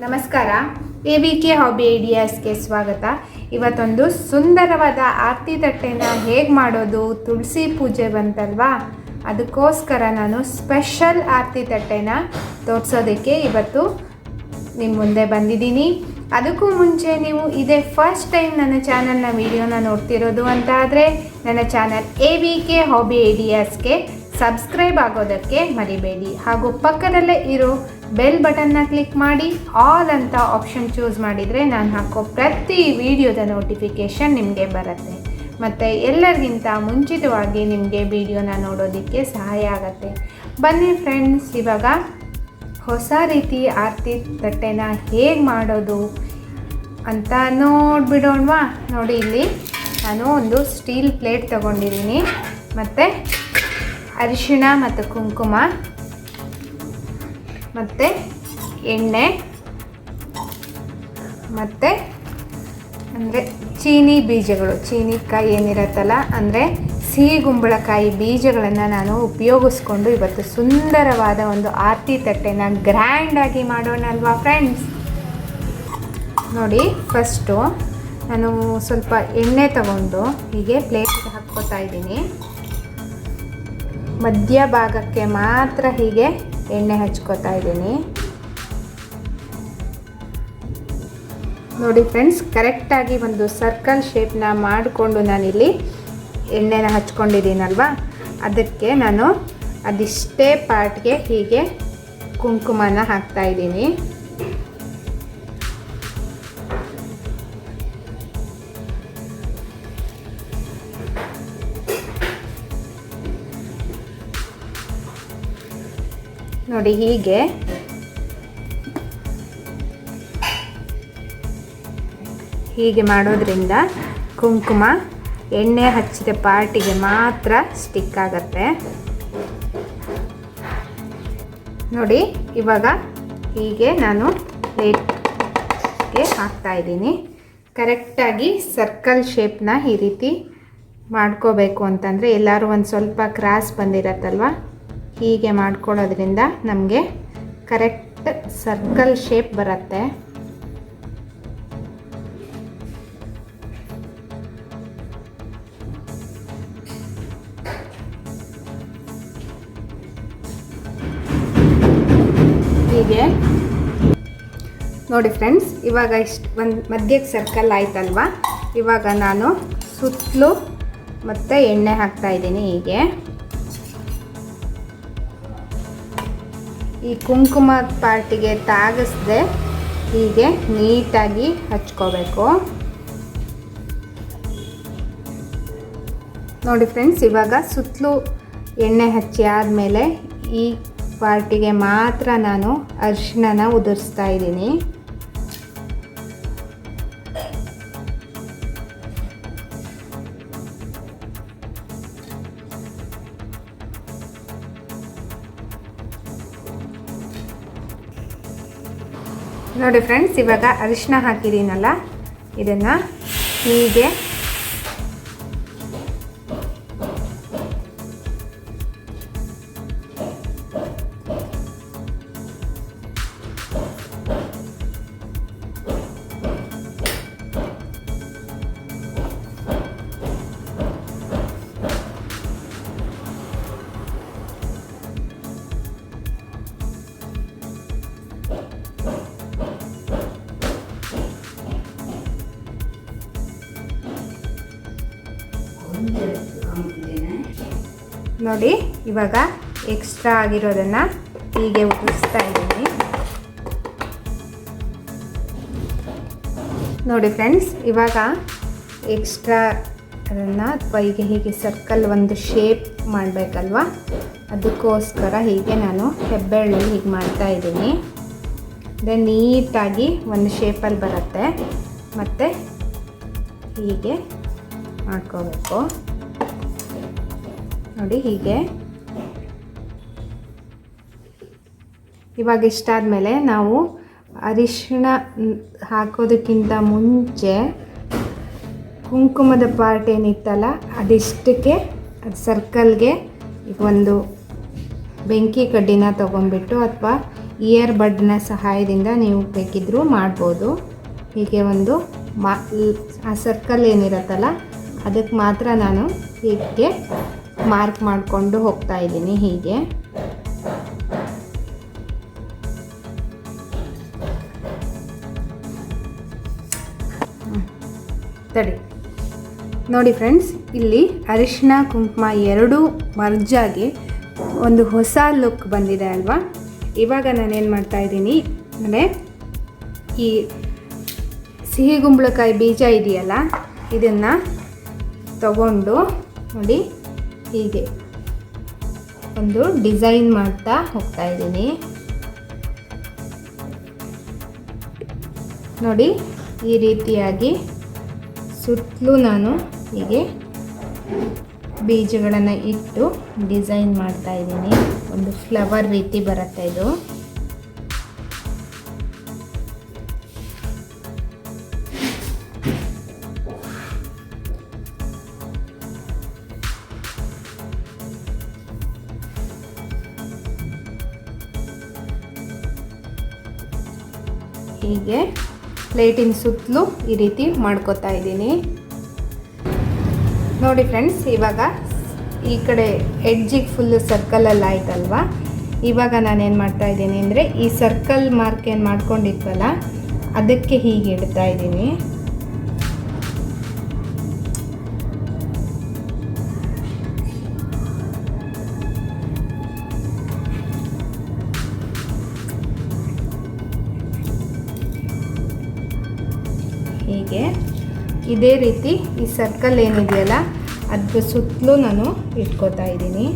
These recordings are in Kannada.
ನಮಸ್ಕಾರ. ಎ ವಿ ಕೆ ಹಾಬಿ ಐಡಿಯಾಸ್ಗೆ ಸ್ವಾಗತ. ಇವತ್ತೊಂದು ಸುಂದರವಾದ ಆರತಿ ತಟ್ಟೆನ ಹೇಗೆ ಮಾಡೋದು, ತುಳಸಿ ಪೂಜೆ ಬಂತಲ್ವಾ? ಅದಕ್ಕೋಸ್ಕರ ನಾನು ಸ್ಪೆಷಲ್ ಆರತಿ ತಟ್ಟೆನ ತೋರಿಸೋದಕ್ಕೆ ಇವತ್ತು ನಿಮ್ಮ ಮುಂದೆ ಬಂದಿದ್ದೀನಿ. ಅದಕ್ಕೂ ಮುಂಚೆ ನೀವು ಇದೇ ಫಸ್ಟ್ ಟೈಮ್ ನನ್ನ ಚಾನಲ್ನ ವಿಡಿಯೋನ ನೋಡ್ತಿರೋದು ಅಂತ ಆದರೆ ನನ್ನ channel A V K hobby ಐಡಿಯಾಸ್ಗೆ subscribe ಆಗೋದಕ್ಕೆ ಮರಿಬೇಡಿ. ಹಾಗೂ ಪಕ್ಕದಲ್ಲೇ ಇರೋ ಬೆಲ್ ಬಟನ್ನ ಕ್ಲಿಕ್ ಮಾಡಿ ಆಲ್ ಅಂತ ಆಪ್ಷನ್ ಚೂಸ್ ಮಾಡಿದರೆ ನಾನು ಹಾಕೋ ಪ್ರತಿ ವಿಡಿಯೋದ ನೋಟಿಫಿಕೇಷನ್ ನಿಮಗೆ ಬರುತ್ತೆ. ಮತ್ತು ಎಲ್ಲರಿಗಿಂತ ಮುಂಚಿತವಾಗಿ ನಿಮಗೆ ವಿಡಿಯೋನ ನೋಡೋದಕ್ಕೆ ಸಹಾಯ ಆಗುತ್ತೆ. ಬನ್ನಿ ಫ್ರೆಂಡ್ಸ್ ಇವಾಗ ಹೊಸ ರೀತಿ ಆರತಿ ತಟ್ಟೆನ ಹೇಗೆ ಮಾಡೋದು ಅಂತ ನೋಡಿಬಿಡೋಣವಾ? ನೋಡಿ ಇಲ್ಲಿ ನಾನು ಒಂದು ಸ್ಟೀಲ್ ಪ್ಲೇಟ್ ತೊಗೊಂಡಿದ್ದೀನಿ. ಮತ್ತು ಅರಿಶಿಣ ಮತ್ತು ಕುಂಕುಮ, ಮತ್ತು ಎಣ್ಣೆ, ಮತ್ತು ಅಂದರೆ ಚೀನಿ ಬೀಜಗಳು ಚೀನಿಕಾಯಿ ಏನಿರತ್ತಲ್ಲ, ಅಂದರೆ ಸಿಹಿ ಗುಂಬಳಕಾಯಿ ಬೀಜಗಳನ್ನು ನಾನು ಉಪಯೋಗಿಸ್ಕೊಂಡು ಇವತ್ತು ಸುಂದರವಾದ ಒಂದು ಆರತಿ ತಟ್ಟೆನ ಗ್ರ್ಯಾಂಡಾಗಿ ಮಾಡೋಣ ಅಲ್ವಾ ಫ್ರೆಂಡ್ಸ್ ನೋಡಿ ಫಸ್ಟು ನಾನು ಸ್ವಲ್ಪ ಎಣ್ಣೆ ತಗೊಂಡು ಹೀಗೆ ಪ್ಲೇಟಿಗೆ ಹಾಕ್ಕೋತಾ ಇದ್ದೀನಿ. ಮಧ್ಯ ಭಾಗಕ್ಕೆ ಮಾತ್ರ ಹೀಗೆ ಎಣ್ಣೆ ಹಚ್ಕೋತಾ ಇದ್ದೀನಿ. ನೋಡಿ ಫ್ರೆಂಡ್ಸ್ ಕರೆಕ್ಟಾಗಿ ಒಂದು ಸರ್ಕಲ್ ಶೇಪ್ನ ಮಾಡಿಕೊಂಡು ನಾನಿಲ್ಲಿ ಎಣ್ಣೆನ ಹಚ್ಕೊಂಡಿದ್ದೀನಲ್ವ? ಅದಕ್ಕೆ ನಾನು ಅದಿಷ್ಟೇ ಪಾರ್ಟ್ಗೆ ಹೀಗೆ ಕುಂಕುಮನ ಹಾಕ್ತಾ ಇದ್ದೀನಿ. ನೋಡಿ ಹೀಗೆ ಹೀಗೆ ಮಾಡೋದ್ರಿಂದ ಕುಂಕುಮ, ಎಣ್ಣೆ ಹಚ್ಚಿದ ಪಾರ್ಟಿಗೆ ಮಾತ್ರ ಸ್ಟಿಕ್ ಆಗತ್ತೆ. ನೋಡಿ, ಇವಾಗ ಹೀಗೆ ನಾನು ಪ್ಲೇಟ್ಗೆ ಹಾಕ್ತಾ ಇದ್ದೀನಿ. ಕರೆಕ್ಟಾಗಿ ಸರ್ಕಲ್ ಶೇಪ್ನ ಈ ರೀತಿ ಮಾಡ್ಕೋಬೇಕು ಅಂತಂದರೆ ಎಲ್ಲರೂ ಒಂದು ಸ್ವಲ್ಪ ಕ್ರಾಸ್ ಬಂದಿರತ್ತಲ್ವ? ಹೀಗೆ ಮಾಡ್ಕೊಳ್ಳೋದ್ರಿಂದ ನಮಗೆ ಕರೆಕ್ಟ್ ಸರ್ಕಲ್ ಶೇಪ್ ಬರುತ್ತೆ. ಹೀಗೆ ನೋಡಿ ಫ್ರೆಂಡ್ಸ್, ಇವಾಗ ಇಷ್ಟು ಒಂದು ಮಧ್ಯಕ್ಕೆ ಸರ್ಕಲ್ ಆಯ್ತಲ್ವಾ? ಇವಾಗ ನಾನು ಸುತ್ತಲೂ ಮತ್ತು ಎಣ್ಣೆ ಹಾಕ್ತಾ ಇದ್ದೀನಿ ಹೀಗೆ. ಈ ಕುಂಕುಮ ಪಾರ್ಟಿಗೆ ತಾಗಿಸ್ದೆ ಹೀಗೆ ನೀಟಾಗಿ ಹಚ್ಕೋಬೇಕು. ನೋಡಿ ಫ್ರೆಂಡ್ಸ್, ಇವಾಗ ಸುತ್ತಲೂ ಎಣ್ಣೆ ಹಚ್ಚಿ ಆದಮೇಲೆ ಈ ಪಾರ್ಟಿಗೆ ಮಾತ್ರ ನಾನು ಅರಿಶಿಣನ ಉದುರಿಸ್ತಾ ಇದ್ದೀನಿ. ನೋಡಿ ಫ್ರೆಂಡ್ಸ್ ಇವಾಗ ಅರಿಶಿನ ಹಾಕಿದ್ದೀನಲ್ಲ ಇದನ್ನು ಹೀಗೆ ನೋಡಿ, ಇವಾಗ ಎಕ್ಸ್ಟ್ರಾ ಆಗಿರೋದನ್ನು ಹೀಗೆ ಉದುರಿಸ್ತಾ ಇದ್ದೀನಿ. ನೋಡಿ ಫ್ರೆಂಡ್ಸ್ ಇವಾಗ ಎಕ್ಸ್ಟ್ರಾ ಅದನ್ನು ಅಥವಾ ಹೀಗೆ ಹೀಗೆ ಸರ್ಕಲ್ ಒಂದು ಶೇಪ್ ಮಾಡಬೇಕಲ್ವ? ಅದಕ್ಕೋಸ್ಕರ ಹೀಗೆ ನಾನು ಹೆಬ್ಬೆಳ್ಳಲ್ಲಿ ಹೀಗೆ ಮಾಡ್ತಾ ಇದ್ದೀನಿ. ಅದೇ ನೀಟಾಗಿ ಒಂದು ಶೇಪಲ್ಲಿ ಬರುತ್ತೆ. ಮತ್ತು ಹೀಗೆ ಮಾಡ್ಕೋಬೇಕು. ನೋಡಿ ಹೀಗೆ. ಇವಾಗ ಇಷ್ಟಾದಮೇಲೆ ನಾವು ಅರಿಶಿಣ ಹಾಕೋದಕ್ಕಿಂತ ಮುಂಚೆ ಕುಂಕುಮದ ಪಾರ್ಟ್ ಏನಿತ್ತಲ್ಲ, ಅದಿಷ್ಟಕ್ಕೆ ಅದು ಸರ್ಕಲ್ಗೆ ಒಂದು ಬೆಂಕಿ ಕಡ್ಡಿನ ತೊಗೊಂಡ್ಬಿಟ್ಟು ಅಥವಾ ಇಯರ್ ಬಡ್ನ ಸಹಾಯದಿಂದ ನೀವು ಬೇಕಿದ್ದರೂ ಮಾಡ್ಬೋದು. ಹೀಗೆ ಒಂದು ಮಾ ಆ ಸರ್ಕಲ್ ಏನಿರುತ್ತಲ್ಲ ಅದಕ್ಕೆ ಮಾತ್ರ ನಾನು ಹೀಗೆ ಮಾರ್ಕ್ ಮಾಡಿಕೊಂಡು ಹೋಗ್ತಾ ಇದ್ದೀನಿ ಹೀಗೆ. ತಡಿ. ನೋಡಿ ಫ್ರೆಂಡ್ಸ್, ಇಲ್ಲಿ ಅರಿಶಿನ ಕುಂಕುಮ ಎರಡೂ ಮರ್ಜಾಗಿ ಒಂದು ಹೊಸ ಲುಕ್ ಬಂದಿದೆ ಅಲ್ವಾ? ಇವಾಗ ನಾನೇನು ಮಾಡ್ತಾ ಇದ್ದೀನಿ ಅಂದರೆ, ಈ ಸಿಹಿ ಗುಂಬಳಕಾಯಿ ಬೀಜ ಇದೆಯಲ್ಲ, ಇದನ್ನು ತಗೊಂಡು ನೋಡಿ. ಹೀಗೆ ಒಂದು ಡಿಸೈನ್ ಮಾಡ್ತಾ ಹೋಗ್ತಾ ಇದ್ದೀನಿ. ನೋಡಿ, ಈ ರೀತಿಯಾಗಿ ಸುತ್ತಲೂ ನಾನು ಹೀಗೆ ಬೀಜಗಳನ್ನು ಇಟ್ಟು ಡಿಸೈನ್ ಮಾಡ್ತಾ ಇದ್ದೀನಿ. ಒಂದು ಫ್ಲವರ್ ರೀತಿ ಬರುತ್ತೆ ಇದು. ಹೀಗೆ ಪ್ಲೇಟಿನ ಸುತ್ತಲೂ ಈ ರೀತಿ ಮಾಡ್ಕೊತಾ ಇದ್ದೀನಿ. ನೋಡಿ ಫ್ರೆಂಡ್ಸ್ ಇವಾಗ ಈ ಕಡೆ ಎಡ್ಜಿಗೆ ಫುಲ್ಲು ಸರ್ಕಲಲ್ಲಿ ಆಯ್ತಲ್ವ? ಇವಾಗ ನಾನೇನು ಮಾಡ್ತಾ ಇದ್ದೀನಿ ಅಂದರೆ ಈ ಸರ್ಕಲ್ ಮಾರ್ಕ್ ಏನು ಮಾಡ್ಕೊಂಡಿದ್ವಲ್ಲ, ಅದಕ್ಕೆ ಹೀಗೆ ಇಡ್ತಾ ಇದ್ದೀನಿ. ಇದೇ ರೀತಿ ಈ ಸರ್ಕಲ್ ಏನಿದೆಯಲ್ಲ, ಅದ್ರ ಸುತ್ತಲೂ ನಾನು ಇಟ್ಕೋತಾ ಇದ್ದೀನಿ.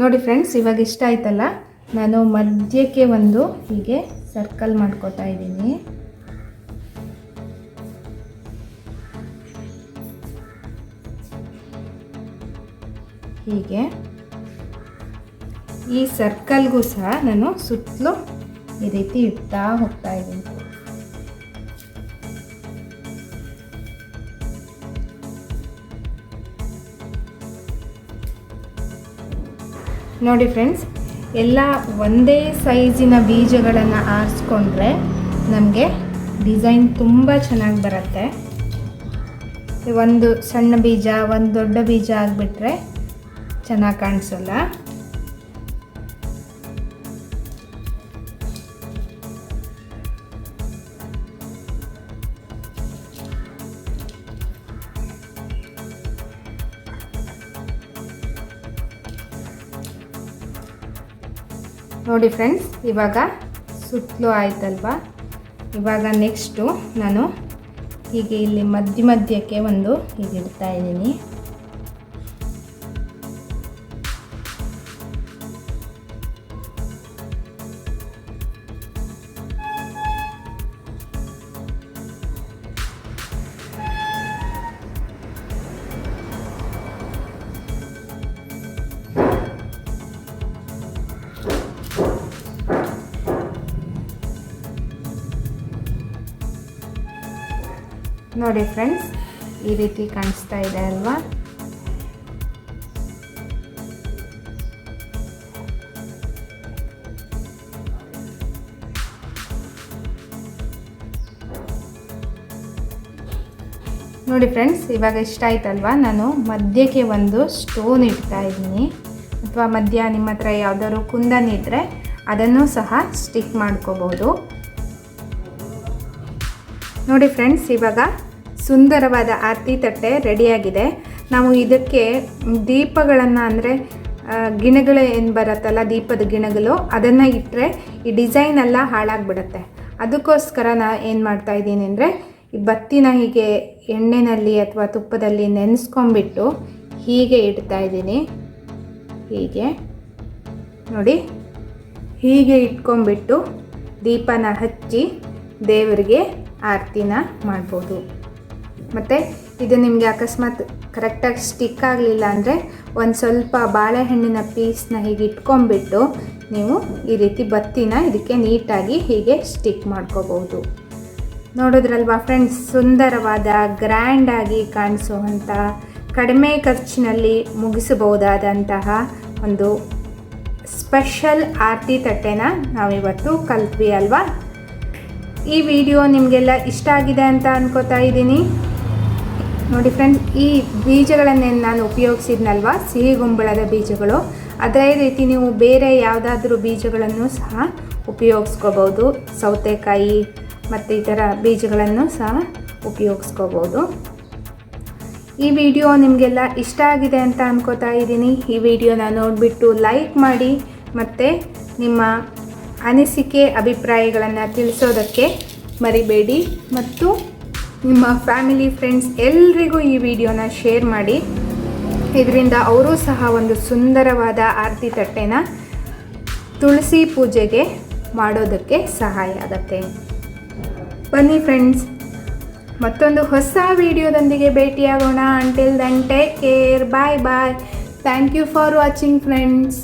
ನೋಡಿ ಫ್ರೆಂಡ್ಸ್ ಇವಾಗ ಇಷ್ಟ ಆಯ್ತಲ್ಲ? ನಾನು ಮಧ್ಯಕ್ಕೆ ಒಂದು ಹೀಗೆ ಸರ್ಕಲ್ ಮಾಡ್ಕೋತಾ ಇದ್ದೀನಿ. ಹೀಗೆ. ಈ ಸರ್ಕಲ್ಗೂ ಸಹ ನಾನು ಸುತ್ತಲೂ ಈ ರೀತಿ ಇಡ್ತಾ ಹೋಗ್ತಾ ಇದ್ದೀನಿ. ನೋಡಿ ಫ್ರೆಂಡ್ಸ್ ಎಲ್ಲ ಒಂದೇ ಸೈಜಿನ ಬೀಜಗಳನ್ನು ಆರಿಸ್ಕೊಂಡ್ರೆ ನಮಗೆ ಡಿಸೈನ್ ತುಂಬ ಚೆನ್ನಾಗಿ ಬರುತ್ತೆ. ಒಂದು ಸಣ್ಣ ಬೀಜ, ಒಂದು ದೊಡ್ಡ ಬೀಜ ಆಗಿಬಿಟ್ರೆ ಚೆನ್ನಾಗಿ ಕಾಣಿಸಲ್ಲ? ನೋಡಿ ಫ್ರೆಂಡ್ಸ್ ಇವಾಗ ಸುತ್ತಲೂ ಆಯ್ತಲ್ವ? ಇವಾಗ ನೆಕ್ಸ್ಟು ನಾನು ಹೀಗೆ ಇಲ್ಲಿ ಮಧ್ಯ ಮಧ್ಯಕ್ಕೆ ಒಂದು ಹೀಗೆ ಇಡ್ತಾ ಇದ್ದೀನಿ. ನೋಡಿ ಫ್ರೆಂಡ್ಸ್, ಈ ರೀತಿ ಕಾಣಿಸ್ತಾ ಇದೆ ಅಲ್ವಾ? ನೋಡಿ ಫ್ರೆಂಡ್ಸ್, ಇವಾಗ ಇಷ್ಟ ಆಯ್ತಲ್ವಾ? ನಾನು ಮಧ್ಯಕ್ಕೆ ಒಂದು ಸ್ಟೋನ್ ಇಡ್ತಾ ಇದ್ದೀನಿ. ಅಥವಾ ಮಧ್ಯ ನಿಮ್ಮ ಹತ್ರ ಯಾವುದಾದ್ರು ಕುಂದನ್ ಇದ್ದರೆ ಅದನ್ನು ಸಹ ಸ್ಟಿಕ್ ಮಾಡ್ಕೋಬೋದು. ನೋಡಿ ಫ್ರೆಂಡ್ಸ್, ಇವಾಗ ಸುಂದರವಾದ ಆರತಿ ತಟ್ಟೆ ರೆಡಿಯಾಗಿದೆ. ನಾವು ಇದಕ್ಕೆ ದೀಪಗಳನ್ನು ಅಂದರೆ ಗಿಣಗಳು ಏನು ಬರುತ್ತಲ್ಲ, ದೀಪದ ಗಿಣಗಳು, ಅದನ್ನು ಇಟ್ಟರೆ ಈ ಡಿಸೈನ್ ಎಲ್ಲ ಹಾಳಾಗ್ಬಿಡುತ್ತೆ. ಅದಕ್ಕೋಸ್ಕರ ನಾ ಏನು ಮಾಡ್ತಾ ಇದ್ದೀನಿ ಅಂದರೆ, ಈ ಬತ್ತಿನ ಹೀಗೆ ಎಣ್ಣೆನಲ್ಲಿ ಅಥವಾ ತುಪ್ಪದಲ್ಲಿ ನೆನೆಸ್ಕೊಂಬಿಟ್ಟು ಹೀಗೆ ಇಡ್ತಾ ಇದ್ದೀನಿ. ಹೀಗೆ. ನೋಡಿ, ಹೀಗೆ ಇಟ್ಕೊಂಡ್ಬಿಟ್ಟು ದೀಪನ ಹಚ್ಚಿ ದೇವರಿಗೆ ಆರತಿನ ಮಾಡ್ಬೋದು. ಮತ್ತು ಇದು ನಿಮಗೆ ಅಕಸ್ಮಾತ್ ಕರೆಕ್ಟಾಗಿ ಸ್ಟಿಕ್ ಆಗಲಿಲ್ಲ ಅಂದರೆ ಒಂದು ಸ್ವಲ್ಪ ಬಾಳೆಹಣ್ಣಿನ ಪೀಸ್ನ ಹೀಗೆ ಇಟ್ಕೊಂಡ್ಬಿಟ್ಟು ನೀವು ಈ ರೀತಿ ಬತ್ತಿನ ಇದಕ್ಕೆ ನೀಟಾಗಿ ಹೀಗೆ ಸ್ಟಿಕ್ ಮಾಡ್ಕೋಬೋದು ನೋಡಿದ್ರಲ್ವಾ ಫ್ರೆಂಡ್ಸ್ ಸುಂದರವಾದ ಗ್ರ್ಯಾಂಡಾಗಿ ಕಾಣಿಸುವಂಥ ಕಡಿಮೆ ಖರ್ಚಿನಲ್ಲಿ ಮುಗಿಸಬಹುದಾದಂತಹ ಒಂದು ಸ್ಪೆಷಲ್ ಆರತಿ ತಟ್ಟೆನ ನಾವಿವತ್ತು ಕಲ್ತ್ವಿ ಅಲ್ವಾ? ಈ ವಿಡಿಯೋ ನಿಮಗೆಲ್ಲ ಇಷ್ಟ ಆಗಿದೆ ಅಂತ ಅನ್ಕೋತಾ ಇದ್ದೀನಿ. ನೋಡಿ ಫ್ರೆಂಡ್ಸ್ ಈ ಬೀಜಗಳನ್ನೇ ನಾನು ಉಪಯೋಗಿಸಿದ್ನಲ್ವ? ಸಿಹಿಗುಂಬಳದ ಬೀಜಗಳು. ಅದೇ ರೀತಿ ನೀವು ಬೇರೆ ಯಾವುದಾದ್ರೂ ಬೀಜಗಳನ್ನು ಸಹ ಉಪಯೋಗಿಸ್ಕೋಬೋದು. ಸೌತೆಕಾಯಿ ಮತ್ತು ಈ ಥರ ಬೀಜಗಳನ್ನು ಸಹ ಉಪಯೋಗಿಸ್ಕೋಬೋದು. ಈ ವಿಡಿಯೋ ನಿಮಗೆಲ್ಲ ಇಷ್ಟ ಆಗಿದೆ ಅಂತ ಅನ್ಕೋತಾ ಇದ್ದೀನಿ. ಈ ವಿಡಿಯೋನ ನೋಡಿಬಿಟ್ಟು ಲೈಕ್ ಮಾಡಿ ಮತ್ತು ನಿಮ್ಮ ಅನಿಸಿಕೆ ಅಭಿಪ್ರಾಯಗಳನ್ನು ತಿಳಿಸೋದಕ್ಕೆ ಮರಿಬೇಡಿ ಮತ್ತು ನಿಮ್ಮ ಫ್ಯಾಮಿಲಿ, ಫ್ರೆಂಡ್ಸ್ ಎಲ್ರಿಗೂ ಈ ವಿಡಿಯೋನ ಶೇರ್ ಮಾಡಿ. ಇದರಿಂದ ಅವರೂ ಸಹ ಒಂದು ಸುಂದರವಾದ ಆರತಿ ತಟ್ಟೆನ ತುಳಸಿ ಪೂಜೆಗೆ ಮಾಡೋದಕ್ಕೆ ಸಹಾಯ ಆಗತ್ತೆ. ಬನ್ನಿ ಫ್ರೆಂಡ್ಸ್, ಮತ್ತೊಂದು ಹೊಸ ವಿಡಿಯೋದೊಂದಿಗೆ ಭೇಟಿಯಾಗೋಣ. Until then take care bye bye thank you for watching friends